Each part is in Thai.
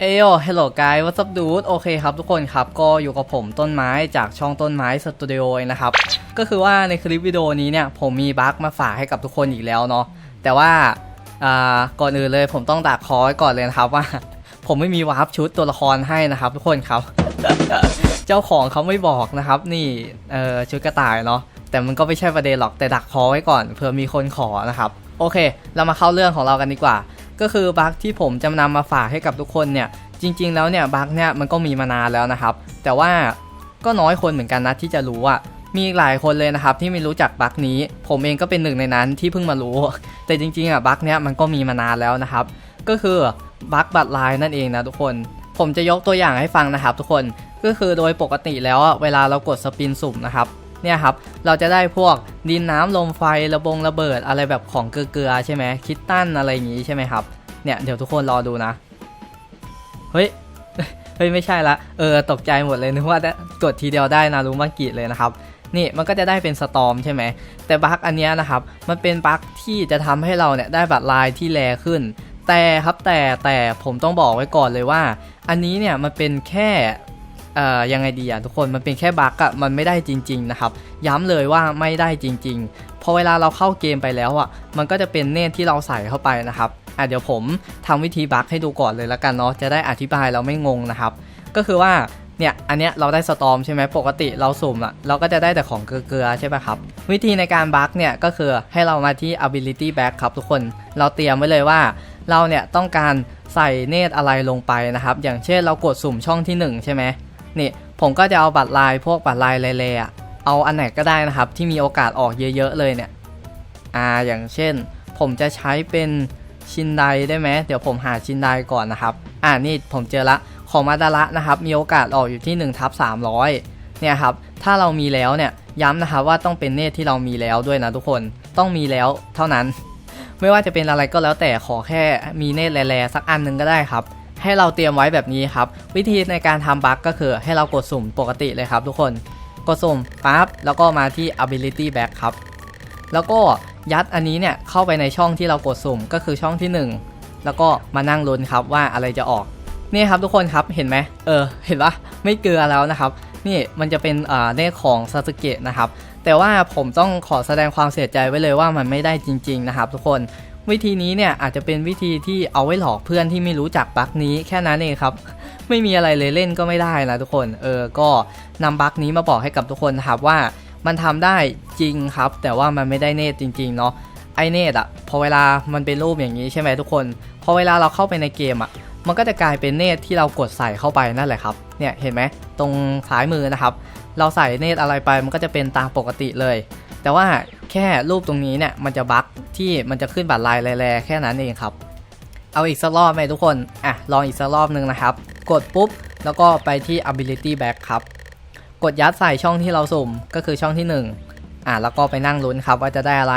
เอโอฮัลโหลกายวั s ั p ดูดโอเคครับทุกคนครับ ก็อยู่กับผมต้นไม้จากช่องต้นไม้สตูดิโอนะครับ ก็คือว่าในคลิปวิดีโอนี้เนี่ย ผมมีบั๊กมาฝากให้กับทุกคนอีกแล้วเนาะ แต่ว่าอ่าก่อนอื่นเลยผมต้องดักคอไว้ก่อนเลยนะครับว่า ผมไม่มีวาร์ปชุดตัวละครให้นะครับ ทุกคนครับ เจ้าของเขาไม่บอกนะครับ นี่เออชุดกระต่ายเนาะ แต่มันก็ไม่ใช่ประเด็นหรอกแต่ดักคอไว้ก่อนเผื่อมีคนขอนะครับ โอเค เรามาเข้าเรื่องของเรากันดีกว่า ก็คือบั๊กที่ผมจะนำมาฝากให้กับทุกคนเนี่ย จริง ๆ แล้วเนี่ยบั๊กเนี่ยมันก็มีมานานแล้วนะครับ แต่ว่าก็น้อยคนเหมือนกันนะที่จะรู้อะมีหลายคนเลยนะครับที่ไม่รู้จักบั๊กนี้ ผมเองก็เป็นหนึ่งในนั้นที่เพิ่งมารู้ แต่จริงๆอะบั๊กเนี่ยมันก็มีมานานแล้วนะครับ ก็คือบั๊กบัตรลายนั่นเองนะทุกคน ผมจะยกตัวอย่างให้ฟังนะครับ ทุกคน ก็คือโดยปกติแล้วเวลาเรากดสปินสุ่มนะครับ เนี่ยครับเราจะได้พวกดินน้ำลมไฟระบงระเบิดอะไรแบบของเกลือใช่ไหมคิตตันอะไรอย่างงี้ใช่ไหมครับเนี่ยเดี๋ยวทุกคนรอดูนะเฮ้ยเฮ้ยไม่ใช่ละเออตกใจหมดเลยนึกว่าได้กดทีเดียวได้นารุมากิเลยนะครับนี่มันก็จะได้เป็นสตอมใช่ไหมแต่บั๊กอันเนี้ยนะครับมันเป็นบั๊กที่จะทำให้เราเนี่ยได้บัตรลายที่แรขึ้น แต่ครับแต่แต่ผมต้องบอกไว้ก่อนเลยว่า อันนี้เนี่ยมันเป็นแค่ เอ่อยังไงดีอะทุกคนมันเป็นแค่บั๊กอะมันไม่ได้จริง ๆ นะครับ ย้ำเลยว่าไม่ได้จริง ๆ พอเวลาเราเข้าเกมไปแล้วอะมันก็จะเป็นเนตที่เราใส่เข้าไปนะครับอะเดี๋ยวผมทำวิธีบั๊กให้ดูก่อนเลยแล้วกันเนาะจะได้อธิบายเราไม่งงนะครับ ก็คือว่าเนี่ย อันเนี้ยเราได้สตอมใช่ไหมปกติเราสุ่มอะเราก็จะได้แต่ของเกลือใช่ปะครับ วิธีในการบั๊กเนี่ยก็คือให้เรามาที่ ability back ครับทุกคน เราเตรียมไว้เลยว่า เราเนี่ยต้องการใส่เนตอะไรลงไปนะครับ อย่างเช่นเรากดสุ่มช่องที่ 1 ใช่ไหม นี่ผมก็จะเอาบัตรลายพวกบัตรลายแร่ๆอะเอาอันไหนก็ได้นะครับ ที่มีโอกาสออกเยอะๆเลยเนี่ยอ่าอย่างเช่น ผมจะใช้เป็นชินไดได้ไหมเดี๋ยวผมหาชินไดก่อนนะครับ อ่านี่ผมเจอละของมาดาระนะครับ มีโอกาสออกอยู่ที่1ทับ300เนี่ยครับถ้าเรามีแล้วเนี่ยย้ำนะครับว่าต้องเป็นเนตที่เรามีแล้วด้วยนะทุกคนต้องมีแล้วเท่านั้น ไม่ว่าจะเป็นอะไรก็แล้วแต่ขอแค่มีเนตแร่ๆสักอันหนึงก็ได้ครับ ให้เราเตรียมไว้แบบนี้ครับ วิธีในการทำบั๊กก็คือให้เรากดสุ่มปกติเลยครับทุกคน กดสุ่มปั๊บแล้วก็มาที่ ability back ครับ แล้วก็ยัดอันนี้เนี่ยเข้าไปในช่องที่เรากดสุ่มก็คือช่องที่ 1 แล้วก็มานั่งลุ้นครับว่าอะไรจะออกนี่ครับทุกคนครับเห็นไหมเออเห็นปะไม่เกลือแล้วนะครับ นี่มันจะเป็นเลขของซาสึเกะนะครับแต่ว่าผมต้องขอแสดงความเสียใจไว้เลยว่ามันไม่ได้จริง ๆ นะครับ ทุกคน วิธีนี้เนี่ยอาจจะเป็นวิธีที่เอาไว้หลอกเพื่อนที่ไม่รู้จักบั๊กนี้แค่นั้นเองครับ ไม่มีอะไรเลยเล่นก็ไม่ได้นะทุกคน เออ ก็นำบั๊กนี้มาบอกให้กับทุกคนครับว่ามันทำได้จริงครับ แต่ว่ามันไม่ได้เนตจริง ๆ เนาะไอเนตอะพอเวลามันเป็นรูปอย่างนี้ใช่ไหมทุกคน พอเวลาเราเข้าไปในเกมอะมันก็จะกลายเป็นเนตที่เรากดใส่เข้าไปนั่นแหละครับ เนี่ยเห็นไหมตรงซ้ายมือนะครับ เราใส่เนตอะไรไปมันก็จะเป็นตามปกติเลย แต่ว่าแค่รูปตรงนี้เนี่ยมันจะบั๊กที่มันจะขึ้นบัตรลายแร่แค่นั้นเองครับ เอาอีกสักรอบไหมทุกคน อะ ลองอีกสักรอบหนึ่งนะครับ กดปุ๊บ แล้วก็ไปที่ ability back ครับ กดยัดใส่ช่องที่เราสุ่มก็คือช่องที่ 1 อะ แล้วก็ไปนั่งลุ้นครับว่าจะได้อะไร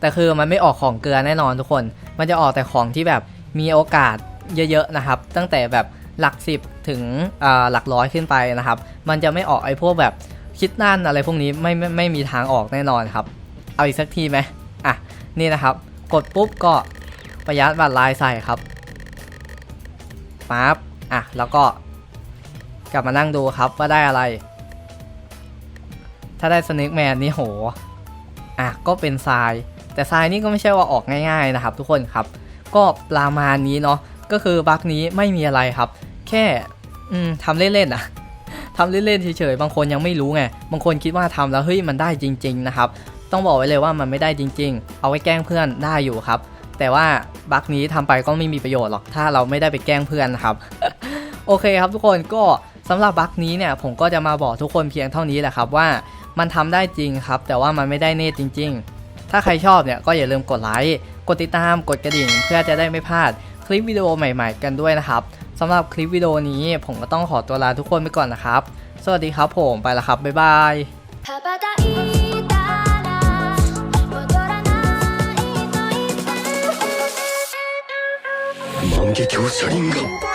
แต่คือมันไม่ออกของเกลือแน่นอนทุกคน มันจะออกแต่ของที่แบบมีโอกาสเยอะๆนะครับ ตั้งแต่แบบหลัก 10 ถึงอ่าหลักร้อยขึ้นไปนะครับ มันจะไม่ออกไอ้พวกแบบ คิดนั่นอะไรพวกนี้ไม่ไม่ไม่มีทางออกแน่นอนครับ เอาอีกสักทีไหมอะนี่นะครับ กดปุ๊บก็ประยัดบัตรลายใส่ครับปั๊บอะแล้วก็ กลับมานั่งดูครับว่าได้อะไร ถ้าได้สเน็กแมนนี่โหอะก็เป็นทราย แต่ทรายนี่ก็ไม่ใช่ว่าออกง่ายๆนะครับ ทุกคนครับ ก็ประมาณนี้เนาะก็คือบั๊กนี้ไม่มีอะไรครับ แค่อืมทำเล่นๆอะ ทำเล่นๆเฉยๆบางคนยังไม่รู้ไงบางคนคิดว่าทำแล้วเฮ้ยมันได้จริง ๆ นะครับ ต้องบอกไว้เลยว่ามันไม่ได้จริง ๆ เอาไว้แกล้งเพื่อนได้อยู่ครับ แต่ว่าบั๊กนี้ทำไปก็ไม่มีประโยชน์หรอกถ้าเราไม่ได้ไปแกล้งเพื่อนนะครับโอเคครับทุกคนก็สำหรับบั๊กนี้เนี่ยผมก็จะมาบอกทุกคนเพียงเท่านี้แหละครับว่ามันทำได้จริงครับ แต่ว่ามันไม่ได้เนตจริง ๆ ถ้าใครชอบเนี่ยก็อย่าลืมกดไลค์กดติดตามกดกระดิ่งเพื่อจะได้ไม่พลาด คลิปวิดีโอใหม่ ๆ กันด้วยนะครับสำหรับคลิปวิดีโอนี้ผมก็ต้องขอตัวลาทุกคนไปก่อนนะครับ สวัสดีครับผมไปแล้วครับ บ๊ายบาย万華鏡車輪が